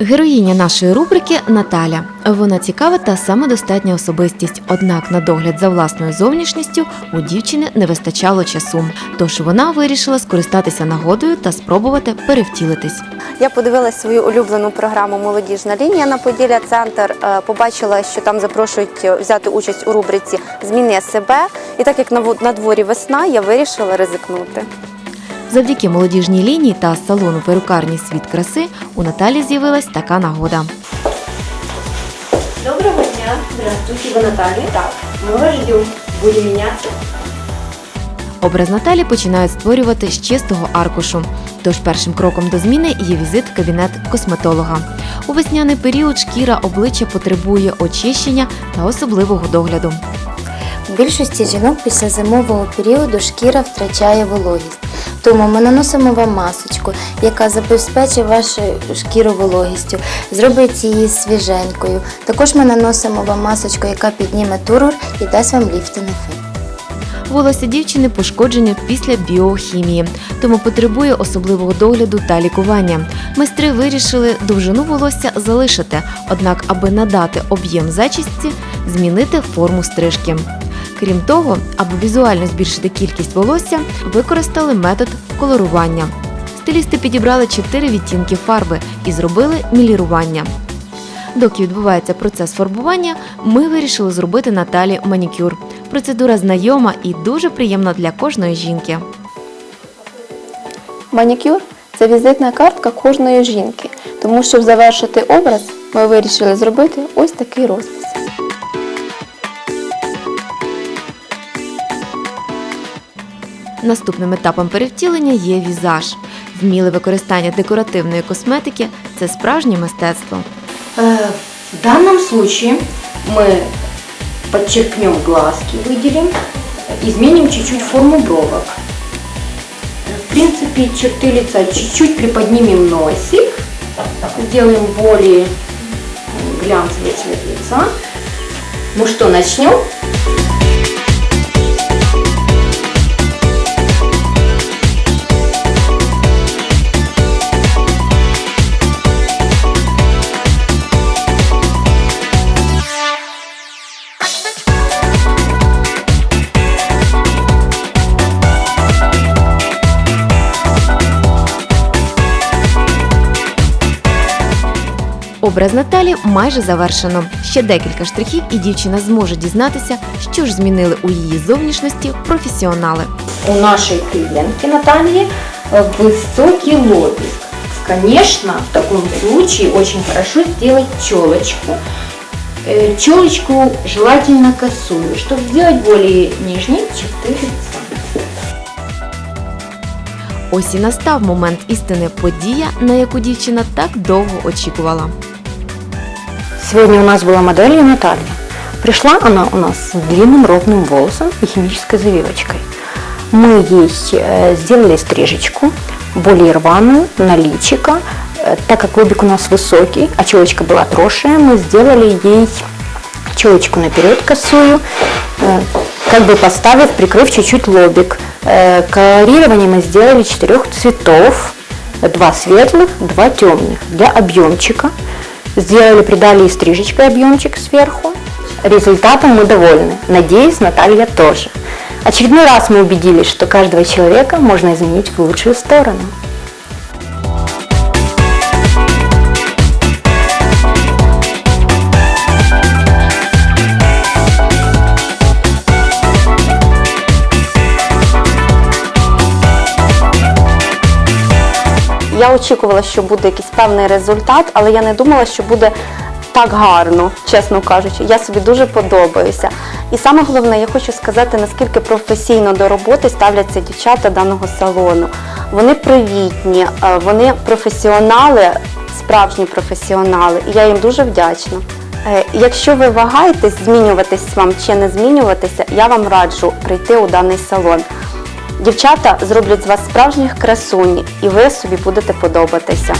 Героїня нашої рубрики Наталя. Вона цікава та самодостатня особистість. Однак на догляд за власною зовнішністю у дівчини не вистачало часу. Тож вона вирішила скористатися нагодою та спробувати перевтілитись. Я подивилась свою улюблену програму Молодіжна лінія на Поділля Центр. Е, Побачила, що там запрошують е, взяти участь у рубриці Зміни себе. І так як на дворі весна, я вирішила ризикнути. Завдяки молодіжній лінії та салону перукарні світ краси у Наталі з'явилась така нагода. Доброго дня. Здравствуйте, вы Наталья? Так. Мы вас ждем. Будем меняться. Образ Наталі починають створювати з чистого аркушу. Тож першим кроком до зміни є візит в кабінет косметолога. У весняний період шкіра обличчя потребує очищення та особливого догляду. У більшості жінок після зимового періоду шкіра втрачає вологість. Тому ми наносимо вам масочку, яка забезпечить вашу шкіру вологістю, зробить її свіженькою. Також ми наносимо вам масочку, яка підніме тургор і дасть вам ліфтинг ефект. Волосся дівчини пошкоджене після біохімії, тому потребує особливого догляду та лікування. Майстри вирішили довжину волосся залишити, однак, аби надати об'єм зачісті, змінити форму стрижки. Крім того, аби візуально збільшити кількість волосся, використали метод колорування. Стилісти підібрали чотири відтінки фарби і зробили мілірування. Доки відбувається процес фарбування, ми вирішили зробити Наталі манікюр. Процедура знайома і дуже приємна для кожної жінки. Манікюр це візитна картка кожної жінки. Тому, щоб завершити образ, ми вирішили зробити ось такий розпис. Наступним етапом перевтілення є візаж. Вміле використання декоративної косметики це справжнє мистецтво. Э, В данном случае мы подчеркнем глазки, выделим, изменим чуть-чуть форму бровок. В принципе, черты лица чуть-чуть приподнимем носик, сделаем более м, глянцевый цвет лица. Ну что, начнем? Образ Наталі майже завершено. Ще декілька штрихів, і дівчина зможе дізнатися, що ж змінили у її зовнішності професіонали. У нашей клиентки Натальи э, высокий лобик. Конечно, в таком случае очень хорошо сделать челочку. Э, Челочку желательно косую, чтобы сделать более нежнее черты лица. Ось і настав момент істини подія, на яку дівчина так довго очікувала. Сегодня у нас была моделью Наталья. Пришла она у нас с длинным ровным волосом и химической завивочкой. Мы ей э, сделали стрижечку, более рваную, на личико. Э, Так как лобик у нас высокий, а челочка была отросшая, мы сделали ей челочку наперед косую, э, как бы поставив, прикрыв чуть-чуть лобик. Колорирование мы сделали четырех цветов, два светлых, два темных для объемчика. Сделали, придали и стрижечкой объемчик сверху. Результатом мы довольны. Надеюсь, Наталья тоже. Очередной раз мы убедились, что каждого человека можно изменить в лучшую сторону. Я очікувала, що буде якийсь певний результат, але я не думала, що буде так гарно, чесно кажучи. Я собі дуже подобаюся. І саме головне, я хочу сказати, наскільки професійно до роботи ставляться дівчата даного салону. Вони привітні, е, вони професіонали, справжні професіонали, і я їм дуже вдячна. Е, Якщо ви вагаєтесь змінюватись вам чи не змінюватися, я вам раджу прийти у даний салон. Дівчата зроблять з вас справжніх красунь, і ви собі будете подобатися.